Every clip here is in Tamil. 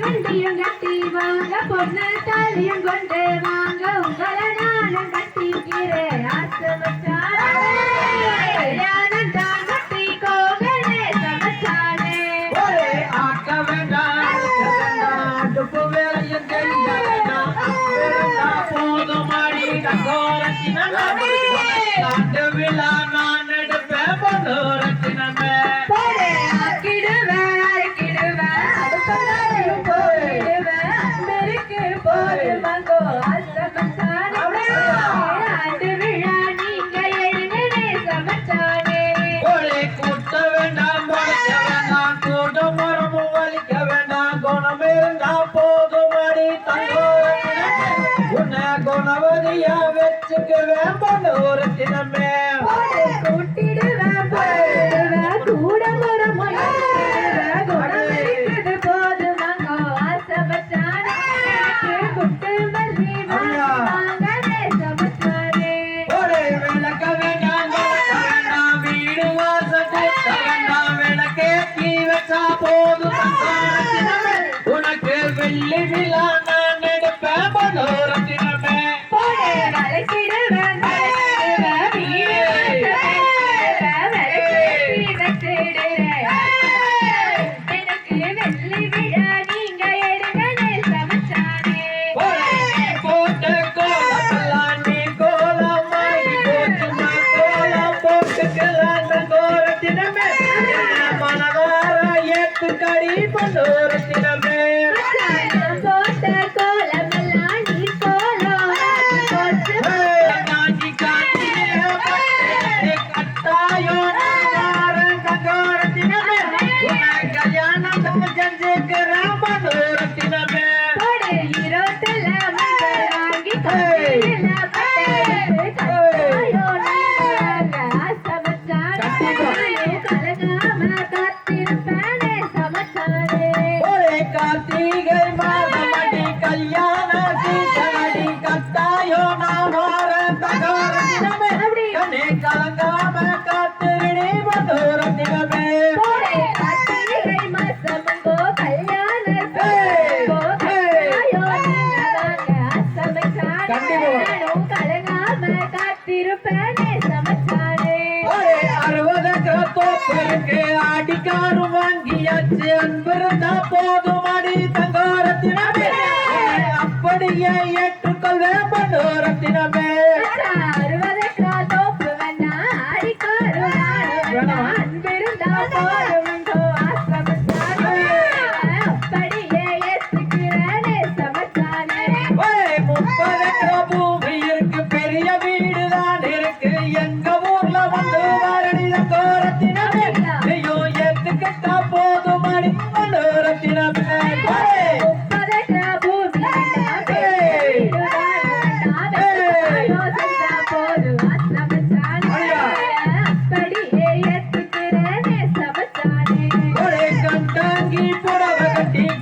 வண்டியும் கட்டி வாங்க பொண்ணு தாலியும் கொண்டு வாங்க உங்களோட குணவதியா வச்சுக்குவேன் ஒரு தினமே ದಿನಮೆ ಮನಗಾರ ಎತ್ತು ಕಡಿ ಬಂದೋರು ದಿನ அடிக்காரும் வாங்கியாச்சு அன்பிருந்தா போதும் அடி தங்கோரத்தினமே. அப்படியே ஏற்றுக்கொள்ள மனோரத்தினமே அறுபது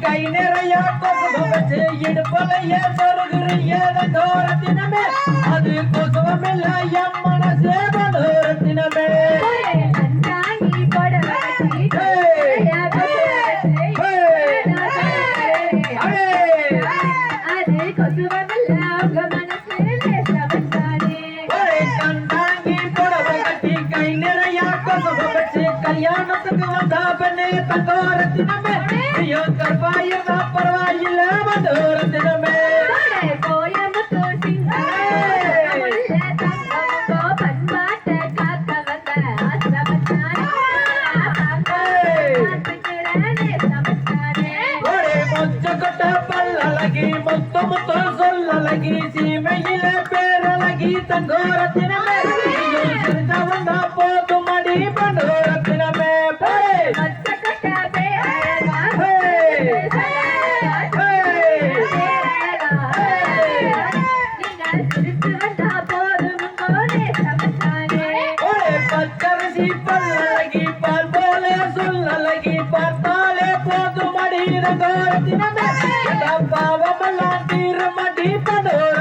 கை நிறைய கொசுவம் வச்சு இடுப்பலைய சொருகுறிய தோரத்தினமே. அது கொசுவம் இல்ல தோரத்தினமே. கல்யாணத்துக்கு வந்தா பெண்ணே தங்கோரத்தினமே கோயம்புத்தூர் பரவாயில்ல தூரத்திடமே கோயம்புத்தூர் முத்து முத்து சொல்லலகி சீமையில பேரழகி தங்கோரத்தினமே மடி மடி பதோ